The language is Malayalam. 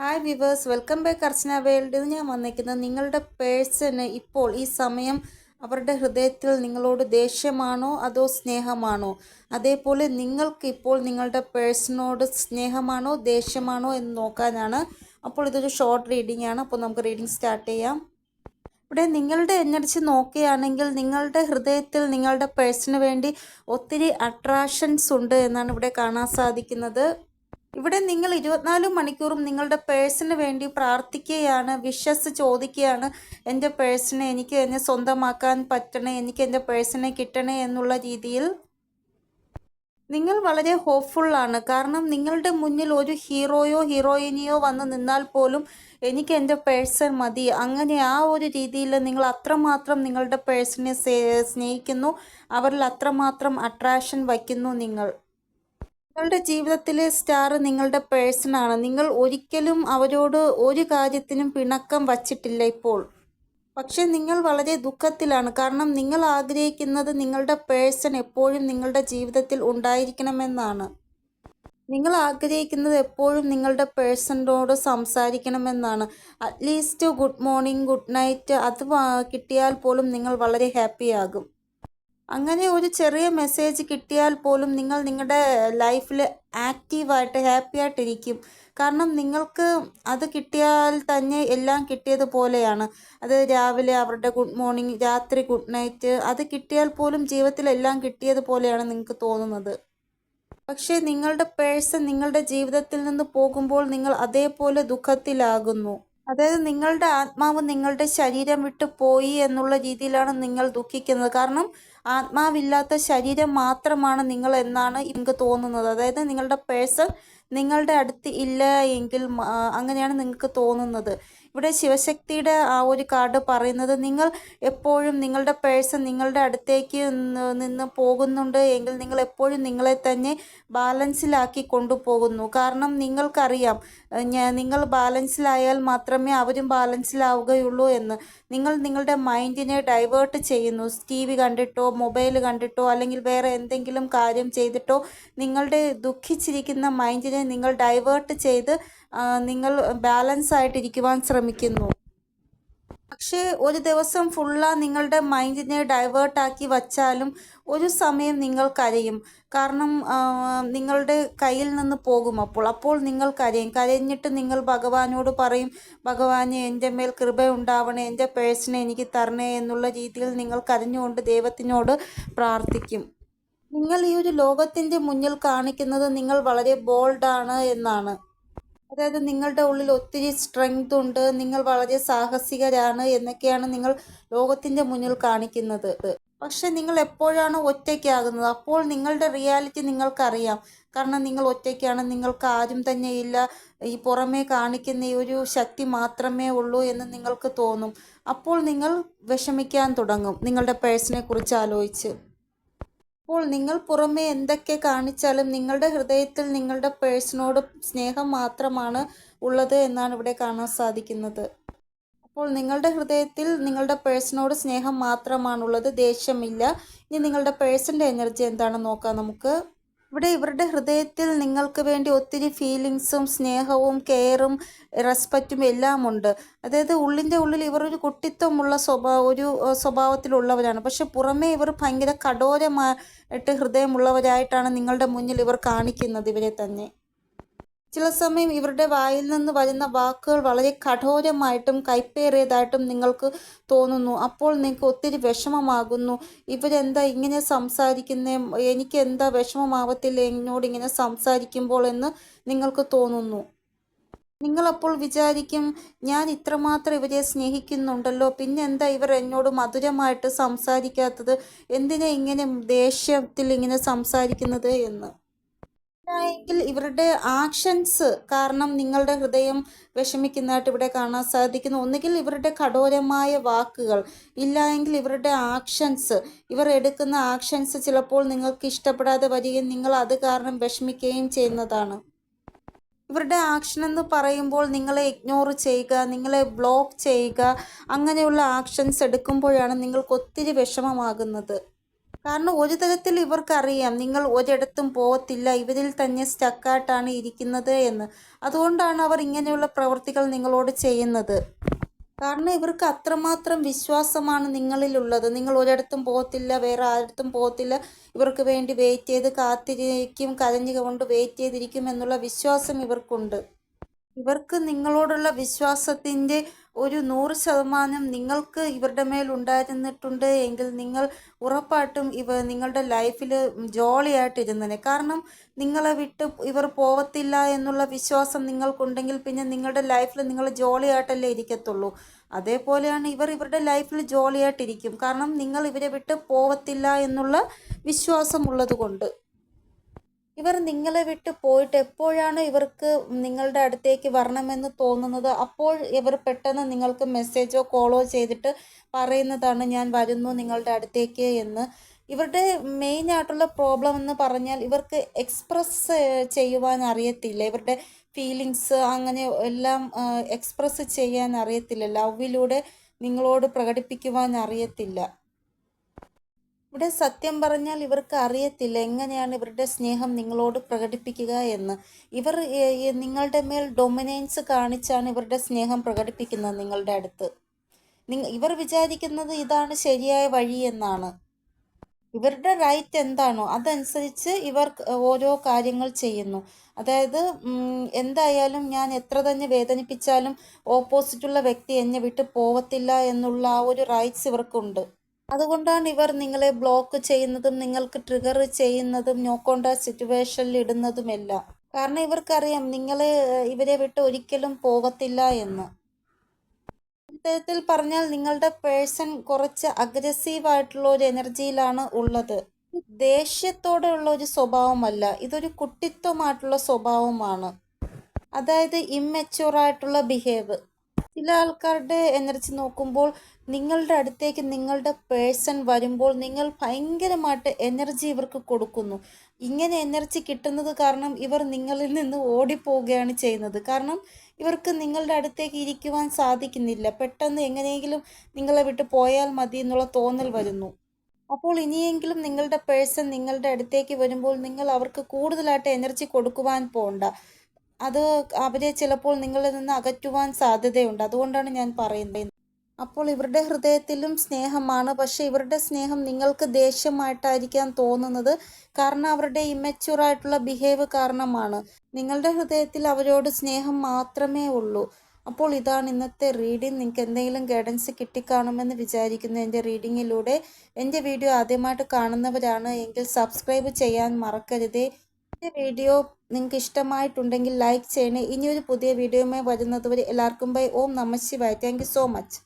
Hi viewers welcome back Archana world ഇത് ഞാൻ വന്നിരിക്കുന്നത് നിങ്ങളുടെ പേഴ്സന് ഇപ്പോൾ ഈ സമയം അവരുടെ ഹൃദയത്തിൽ നിങ്ങളോട് ദേഷ്യമാണോ അതോ സ്നേഹമാണോ? അതേപോലെ നിങ്ങൾക്ക് ഇപ്പോൾ നിങ്ങളുടെ പേഴ്സണോട് സ്നേഹമാണോ ദേഷ്യമാണോ എന്ന് നോക്കാനാണ്. അപ്പോൾ ഇതൊരു ഷോർട്ട് റീഡിംഗ് ആണ്. അപ്പോൾ നമുക്ക് റീഡിംഗ് സ്റ്റാർട്ട് ചെയ്യാം. ഇവിടെ നിങ്ങളുടെ എനർജി നോക്കുകയാണെങ്കിൽ നിങ്ങളുടെ ഹൃദയത്തിൽ നിങ്ങളുടെ പേഴ്സന് വേണ്ടി ഒത്തിരി അട്രാക്ഷൻസ് ഉണ്ട് എന്നാണ് ഇവിടെ കാണാൻ സാധിക്കുന്നത്. ഇവിടെ നിങ്ങൾ ഇരുപത്തിനാല് മണിക്കൂറും നിങ്ങളുടെ പേഴ്സിന് വേണ്ടി പ്രാർത്ഥിക്കുകയാണ് വിശ്വസ് ചോദിക്കുകയാണ് എന്റെ പേഴ്സിനെ എനിക്ക് എന്നെ സ്വന്തമാക്കാൻ പറ്റണേ എനിക്ക് എന്റെ പേഴ്സിനെ കിട്ടണേ എന്നുള്ള രീതിയിൽ. നിങ്ങൾ വളരെ ഹോപ്പ്ഫുള്ളാണ് കാരണം നിങ്ങളുടെ മുന്നിൽ ഒരു ഹീറോയോ ഹീറോയിനിയോ വന്ന് നിന്നാൽ പോലും എനിക്ക് എന്റെ പേഴ്സൺ മതി. അങ്ങനെ ആ ഒരു രീതിയിൽ നിങ്ങൾ അത്രമാത്രം നിങ്ങളുടെ പേഴ്സണിനെ സ്നേഹിക്കുന്നു. അവരിൽ അത്രമാത്രം അട്രാക്ഷൻ വയ്ക്കുന്നു നിങ്ങൾ. നിങ്ങളുടെ ജീവിതത്തിലെ സ്റ്റാർ നിങ്ങളുടെ പേഴ്സണാണ് നിങ്ങൾ ഒരിക്കലും അവരോട് ഒരു കാര്യത്തിനും പിണക്കം വച്ചിട്ടില്ല ഇപ്പോൾ. പക്ഷെ നിങ്ങൾ വളരെ ദുഃഖത്തിലാണ്. കാരണം നിങ്ങൾ ആഗ്രഹിക്കുന്നത് നിങ്ങളുടെ പേഴ്സൺ എപ്പോഴും നിങ്ങളുടെ ജീവിതത്തിൽ ഉണ്ടായിരിക്കണമെന്നാണ്. നിങ്ങൾ ആഗ്രഹിക്കുന്നത് എപ്പോഴും നിങ്ങളുടെ പേഴ്സണിനോട് സംസാരിക്കണമെന്നാണ്. At least good morning good night അത് കിട്ടിയാൽ പോലും നിങ്ങൾ വളരെ ഹാപ്പിയാകും അങ്ങനെ ഒരു ചെറിയ മെസ്സേജ് കിട്ടിയാൽ പോലും നിങ്ങൾ നിങ്ങളുടെ ലൈഫിൽ ആക്റ്റീവായിട്ട് ഹാപ്പി ആയിട്ടിരിക്കും. കാരണം നിങ്ങൾക്ക് അത് കിട്ടിയാൽ തന്നെ എല്ലാം കിട്ടിയതുപോലെയാണ് അത് രാവിലെ അവരുടെ ഗുഡ് മോർണിംഗ് രാത്രി ഗുഡ് നൈറ്റ് അത് കിട്ടിയാൽ പോലും ജീവിതത്തിൽ എല്ലാം കിട്ടിയതുപോലെയാണ് നിങ്ങൾക്ക് തോന്നുന്നത്. പക്ഷേ നിങ്ങളുടെ പേഴ്സൺ നിങ്ങളുടെ ജീവിതത്തിൽ നിന്ന് പോകുമ്പോൾ നിങ്ങൾ അതേപോലെ ദുഃഖത്തിലാകുന്നു. അതായത് നിങ്ങളുടെ ആത്മാവ് നിങ്ങളുടെ ശരീരം വിട്ട് പോയി എന്നുള്ള രീതിയിലാണ് നിങ്ങൾ ദുഃഖിക്കുന്നത്. കാരണം ആത്മാവില്ലാത്ത ശരീരം മാത്രമാണ് നിങ്ങൾ എന്നാണ് എനിക്ക് തോന്നുന്നത്. അതായത് നിങ്ങളുടെ പേഴ്സൺ നിങ്ങളുടെ അടുത്ത് ഇല്ല എങ്കിൽ അങ്ങനെയാണ് നിങ്ങൾക്ക് തോന്നുന്നത്. ഇവിടെ ശിവശക്തിയുടെ ആ ഒരു കാർഡ് പറയുന്നത് നിങ്ങൾ എപ്പോഴും നിങ്ങളുടെ പേഴ്സൺ നിങ്ങളുടെ അടുത്തേക്ക് നിന്ന് പോകുന്നുണ്ട് എങ്കിൽ നിങ്ങൾ എപ്പോഴും നിങ്ങളെ തന്നെ ബാലൻസിലാക്കി കൊണ്ടുപോകുന്നു. കാരണം നിങ്ങൾക്കറിയാം നിങ്ങൾ ബാലൻസിലായാൽ മാത്രമേ അവരും ബാലൻസിലാവുകയുള്ളൂ എന്ന്. നിങ്ങൾ നിങ്ങളുടെ മൈൻഡിനെ ഡൈവേർട്ട് ചെയ്യുന്നു. ടി വി കണ്ടിട്ടോ മൊബൈൽ കണ്ടിട്ടോ അല്ലെങ്കിൽ വേറെ എന്തെങ്കിലും കാര്യം ചെയ്തിട്ടോ നിങ്ങളുടെ ദുഃഖിച്ചിരിക്കുന്ന മൈൻഡിനെ നിങ്ങൾ ഡൈവേർട്ട് ചെയ്ത് നിങ്ങൾ ബാലൻസ് ആയിട്ടിരിക്കുവാൻ ശ്രമിക്കുന്നു. പക്ഷേ ഒരു ദിവസം ഫുള്ള നിങ്ങളുടെ മൈൻഡിനെ ഡൈവേർട്ടാക്കി വച്ചാലും ഒരു സമയം നിങ്ങൾ കരയും. കാരണം നിങ്ങളുടെ കയ്യിൽ നിന്ന് പോകും അപ്പോൾ. അപ്പോൾ നിങ്ങൾ കരയും. കരഞ്ഞിട്ട് നിങ്ങൾ ഭഗവാനോട് പറയും ഭഗവാനെ എന്റെ മേൽ കൃപ ഉണ്ടാവണേ എന്റെ പേഴ്സിനെ എനിക്ക് തരണേ എന്നുള്ള രീതിയിൽ നിങ്ങൾ കരഞ്ഞുകൊണ്ട് ദൈവത്തിനോട് പ്രാർത്ഥിക്കും. നിങ്ങൾ ഈ ഒരു ലോകത്തിന്റെ മുന്നിൽ കാണിക്കുന്നത് നിങ്ങൾ വളരെ ബോൾഡാണ് എന്നാണ്. അതായത് നിങ്ങളുടെ ഉള്ളിൽ ഒത്തിരി സ്ട്രെങ്ത് ഉണ്ട് നിങ്ങൾ വളരെ സാഹസികരാണ് എന്നൊക്കെയാണ് നിങ്ങൾ ലോകത്തിന്റെ മുന്നിൽ കാണിക്കുന്നത്. പക്ഷെ നിങ്ങൾ എപ്പോഴാണ് ഒറ്റയ്ക്കാകുന്നത് അപ്പോൾ നിങ്ങളുടെ റിയാലിറ്റി നിങ്ങൾക്കറിയാം. കാരണം നിങ്ങൾ ഒറ്റയ്ക്കാണ് നിങ്ങൾക്ക് ആരും തന്നെ ഇല്ല ഈ പുറമേ കാണിക്കുന്ന ഈ ഒരു ശക്തി മാത്രമേ ഉള്ളൂ എന്ന് നിങ്ങൾക്ക് തോന്നും. അപ്പോൾ നിങ്ങൾ വിഷമിക്കാൻ തുടങ്ങും നിങ്ങളുടെ പേഴ്സണെ കുറിച്ച് ആലോചിച്ച്. അപ്പോൾ നിങ്ങൾ പുറമേ എന്തൊക്കെ കാണിച്ചാലും നിങ്ങളുടെ ഹൃദയത്തിൽ നിങ്ങളുടെ പേഴ്സണോട് സ്നേഹം മാത്രമാണ് ഉള്ളത് എന്നാണ് ഇവിടെ കാണാൻ സാധിക്കുന്നത്. അപ്പോൾ നിങ്ങളുടെ ഹൃദയത്തിൽ നിങ്ങളുടെ പേഴ്സണോട് സ്നേഹം മാത്രമാണുള്ളത് ദേഷ്യമില്ല. ഇനി നിങ്ങളുടെ പേഴ്സന്റെ എനർജി എന്താണെന്ന് നോക്കാം നമുക്ക്. ഇവിടെ ഇവരുടെ ഹൃദയത്തിൽ നിങ്ങൾക്ക് വേണ്ടി ഒത്തിരി ഫീലിങ്സും സ്നേഹവും കെയറും റെസ്പെക്റ്റും എല്ലാം ഉണ്ട് അതായത് ഉള്ളിന്റെ ഉള്ളിൽ ഇവർ ഒരു കുട്ടിത്വമുള്ള സ്വഭാവ ഒരു സ്വഭാവത്തിലുള്ളവരാണ്. പക്ഷെ പുറമേ ഇവർ ഭയങ്കര കഠോരമായിട്ട് ഹൃദയമുള്ളവരായിട്ടാണ് നിങ്ങളുടെ മുന്നിൽ ഇവർ കാണിക്കുന്നത് ഇവരെ തന്നെ. ചില സമയം ഇവരുടെ വായിൽ നിന്ന് വരുന്ന വാക്കുകൾ വളരെ കഠോരമായിട്ടും കൈപ്പേറിയതായിട്ടും നിങ്ങൾക്ക് തോന്നുന്നു. അപ്പോൾ നിങ്ങൾക്ക് ഒത്തിരി വിഷമമാകുന്നു. ഇവരെന്താ ഇങ്ങനെ സംസാരിക്കുന്നേ? എനിക്ക് എന്താ വിഷമമാവത്തില്ല? എന്നോട് ഇങ്ങനെ സംസാരിക്കുമ്പോൾ എന്ന് നിങ്ങൾക്ക് തോന്നുന്നു. നിങ്ങളപ്പോൾ വിചാരിക്കും ഞാൻ ഇത്രമാത്രം ഇവരെ സ്നേഹിക്കുന്നുണ്ടല്ലോ. പിന്നെ എന്താ ഇവർ എന്നോട് മധുരമായിട്ട് സംസാരിക്കാത്തത്? എന്തിനാ ഇങ്ങനെ ദേഷ്യത്തിൽ ഇങ്ങനെ സംസാരിക്കുന്നത്? എന്ന്. എങ്കിൽ ഇവരുടെ ആക്ഷൻസ് കാരണം നിങ്ങളുടെ ഹൃദയം വിഷമിക്കുന്നതായിട്ട് ഇവിടെ കാണാൻ സാധിക്കുന്നു. ഒന്നുകിൽ ഇവരുടെ കഠോരമായ വാക്കുകൾ ഇല്ല എങ്കിൽ ഇവരുടെ ആക്ഷൻസ് ഇവർ എടുക്കുന്ന ആക്ഷൻസ് ചിലപ്പോൾ നിങ്ങൾക്ക് ഇഷ്ടപ്പെടാതെ വരികയും നിങ്ങൾ അത് കാരണം വിഷമിക്കുകയും ചെയ്യുന്നതാണ്. ഇവരുടെ ആക്ഷൻ എന്ന് പറയുമ്പോൾ നിങ്ങളെ ഇഗ്നോർ ചെയ്യുക നിങ്ങളെ ബ്ലോക്ക് ചെയ്യുക അങ്ങനെയുള്ള ആക്ഷൻസ് എടുക്കുമ്പോഴാണ് നിങ്ങൾക്ക് ഒത്തിരി വിഷമമാകുന്നത്. കാരണം ഒരു തരത്തിൽ ഇവർക്കറിയാം നിങ്ങൾ ഒരിടത്തും പോകത്തില്ല ഇവരിൽ തന്നെ സ്റ്റക്കായിട്ടാണ് ഇരിക്കുന്നത് എന്ന്. അതുകൊണ്ടാണ് അവർ ഇങ്ങനെയുള്ള പ്രവൃത്തികൾ നിങ്ങളോട് ചെയ്യുന്നത്. കാരണം ഇവർക്ക് അത്രമാത്രം വിശ്വാസമാണ് നിങ്ങളിലുള്ളത്. നിങ്ങൾ ഒരിടത്തും പോകത്തില്ല വേറെ ആരിടത്തും പോകത്തില്ല ഇവർക്ക് വേണ്ടി വെയിറ്റ് ചെയ്ത് കാത്തിരിക്കും കരഞ്ഞുകൊണ്ട് വെയിറ്റ് ചെയ്തിരിക്കും എന്നുള്ള വിശ്വാസം ഇവർക്കുണ്ട്. ഇവർക്ക് നിങ്ങളോടുള്ള വിശ്വാസത്തിന്റെ ഒരു നൂറ് ശതമാനം നിങ്ങൾക്ക് ഇവരുടെ മേൽ ഉണ്ടായിരുന്നിട്ടുണ്ട് എങ്കിൽ നിങ്ങൾ ഉറപ്പായിട്ടും ഇവ നിങ്ങളുടെ ലൈഫിൽ ജോളിയായിട്ടിരുന്നതിനെ കാരണം നിങ്ങളെ വിട്ട് ഇവർ പോവത്തില്ല എന്നുള്ള വിശ്വാസം നിങ്ങൾക്കുണ്ടെങ്കിൽ പിന്നെ നിങ്ങളുടെ ലൈഫിൽ നിങ്ങൾ ജോളിയായിട്ടല്ലേ ഇരിക്കത്തുള്ളൂ. അതേപോലെയാണ് ഇവർ ഇവരുടെ ലൈഫിൽ ജോളിയായിട്ടിരിക്കും. കാരണം നിങ്ങൾ ഇവരെ വിട്ട് പോവത്തില്ല എന്നുള്ള വിശ്വാസമുള്ളത് കൊണ്ട് ഇവർ നിങ്ങളെ വിട്ട് പോയിട്ട് എപ്പോഴാണ് ഇവർക്ക് നിങ്ങളുടെ അടുത്തേക്ക് വരണമെന്ന് തോന്നുന്നത്? അപ്പോൾ ഇവർ പെട്ടെന്ന് നിങ്ങൾക്ക് മെസ്സേജോ കോളോ ചെയ്തിട്ട് പറയുന്നതാണ് ഞാൻ വരുന്നു നിങ്ങളുടെ അടുത്തേക്ക് എന്ന്. ഇവരുടെ മെയിൻ ആയിട്ടുള്ള പ്രോബ്ലം എന്ന് പറഞ്ഞാൽ ഇവർക്ക് എക്സ്പ്രസ് ചെയ്യുവാൻ അറിയത്തില്ല. ഇവരുടെ ഫീലിങ്സ് അങ്ങനെ എല്ലാം എക്സ്പ്രസ് ചെയ്യാൻ അറിയത്തില്ല. ലവിലൂടെ നിങ്ങളോട് പ്രകടിപ്പിക്കുവാൻ അറിയത്തില്ല. ഇവിടെ സത്യം പറഞ്ഞാൽ ഇവർക്ക് അറിയത്തില്ല എങ്ങനെയാണ് ഇവരുടെ സ്നേഹം നിങ്ങളോട് പ്രകടിപ്പിക്കുക എന്ന്. ഇവർ നിങ്ങളുടെ മേൽ ഡൊമിനൻസ് കാണിച്ചാണ് ഇവരുടെ സ്നേഹം പ്രകടിപ്പിക്കുന്നത് നിങ്ങളുടെ അടുത്ത്. ഇവർ വിചാരിക്കുന്നത് ഇതാണ് ശരിയായ വഴി എന്നാണ്. ഇവരുടെ റൈറ്റ് എന്താണോ അതനുസരിച്ച് ഇവർ ഓരോ കാര്യങ്ങൾ ചെയ്യുന്നു. അതായത് എന്തായാലും ഞാൻ എത്ര തന്നെ വേദനിപ്പിച്ചാലും ഓപ്പോസിറ്റുള്ള വ്യക്തി എന്നെ വിട്ട് പോവത്തില്ല എന്നുള്ള ആ ഒരു റൈറ്റ്സ് ഇവർക്കുണ്ട്. അതുകൊണ്ടാണ് ഇവർ നിങ്ങളെ ബ്ലോക്ക് ചെയ്യുന്നതും നിങ്ങൾക്ക് ട്രിഗർ ചെയ്യുന്നതും നോ കോണ്ടാക്ട് സിറ്റുവേഷനിൽ ഇടുന്നതുമെല്ലാം കാരണം ഇവർക്കറിയാം നിങ്ങളെ ഇവരെ വിട്ട് ഒരിക്കലും പോകത്തില്ല എന്ന്. ഇത്തരത്തിൽ പറഞ്ഞാൽ നിങ്ങളുടെ പേഴ്സൺ കുറച്ച് അഗ്രസീവ് ആയിട്ടുള്ള ഒരു എനർജിയിലാണ് ഉള്ളത്. ദേഷ്യത്തോടെയുള്ള ഒരു സ്വഭാവമല്ല ഇതൊരു കുട്ടിത്വമായിട്ടുള്ള സ്വഭാവമാണ്. അതായത് ഇമ്മച്ചുവർ ആയിട്ടുള്ള ബിഹേവ് ചില ആൾക്കാരുടെ എനർജി നോക്കുമ്പോൾ നിങ്ങളുടെ അടുത്തേക്ക് നിങ്ങളുടെ പേഴ്സൺ വരുമ്പോൾ നിങ്ങൾ ഭയങ്കരമായിട്ട് എനർജി ഇവർക്ക് കൊടുക്കുന്നു. ഇങ്ങനെ എനർജി കിട്ടുന്നത് കാരണം ഇവർ നിങ്ങളിൽ നിന്ന് ഓടിപ്പോവുകയാണ് ചെയ്യുന്നത്. കാരണം ഇവർക്ക് നിങ്ങളുടെ അടുത്തേക്ക് ഇരിക്കുവാൻ സാധിക്കുന്നില്ല. പെട്ടെന്ന് എങ്ങനെയെങ്കിലും നിങ്ങളെ വിട്ട് പോയാൽ മതി എന്നുള്ള തോന്നൽ വരുന്നു. അപ്പോൾ ഇനിയെങ്കിലും നിങ്ങളുടെ പേഴ്സൺ നിങ്ങളുടെ അടുത്തേക്ക് വരുമ്പോൾ നിങ്ങൾ അവർക്ക് കൂടുതലായിട്ട് എനർജി കൊടുക്കുവാൻ പോണ്ട. അത് അവരെ ചിലപ്പോൾ നിങ്ങളിൽ നിന്ന് അകറ്റുവാൻ സാധ്യതയുണ്ട്. അതുകൊണ്ടാണ് ഞാൻ പറയുന്നത്. അപ്പോൾ ഇവരുടെ ഹൃദയത്തിലും സ്നേഹമാണ്. പക്ഷേ ഇവരുടെ സ്നേഹം നിങ്ങൾക്ക് ദേഷ്യമായിട്ടായിരിക്കാൻ തോന്നുന്നത് കാരണം അവരുടെ ഇമ്മച്യൂർ ആയിട്ടുള്ള ബിഹേവ് കാരണമാണ്. നിങ്ങളുടെ ഹൃദയത്തിൽ അവരോട് സ്നേഹം മാത്രമേ ഉള്ളൂ. അപ്പോൾ ഇതാണ് ഇന്നത്തെ റീഡിംഗ് നിങ്ങൾക്ക് എന്തെങ്കിലും ഗൈഡൻസ് കിട്ടിക്കാണുമെന്ന് വിചാരിക്കുന്നു എന്റെ റീഡിങ്ങിലൂടെ എന്റെ വീഡിയോ ആദ്യമായിട്ട് കാണുന്നവരാണ് എങ്കിൽ സബ്സ്ക്രൈബ് ചെയ്യാൻ മറക്കരുതേ. എന്റെ വീഡിയോ നിങ്ങൾക്ക് ഇഷ്ടമായിട്ടുണ്ടെങ്കിൽ ലൈക്ക് ചെയ്യണേ. ഇനിയൊരു പുതിയ വീഡിയോയുമായി വരുന്നതുവരെ എല്ലാവർക്കും ബൈ. ഓം നമ ശിവായ്. Thank so much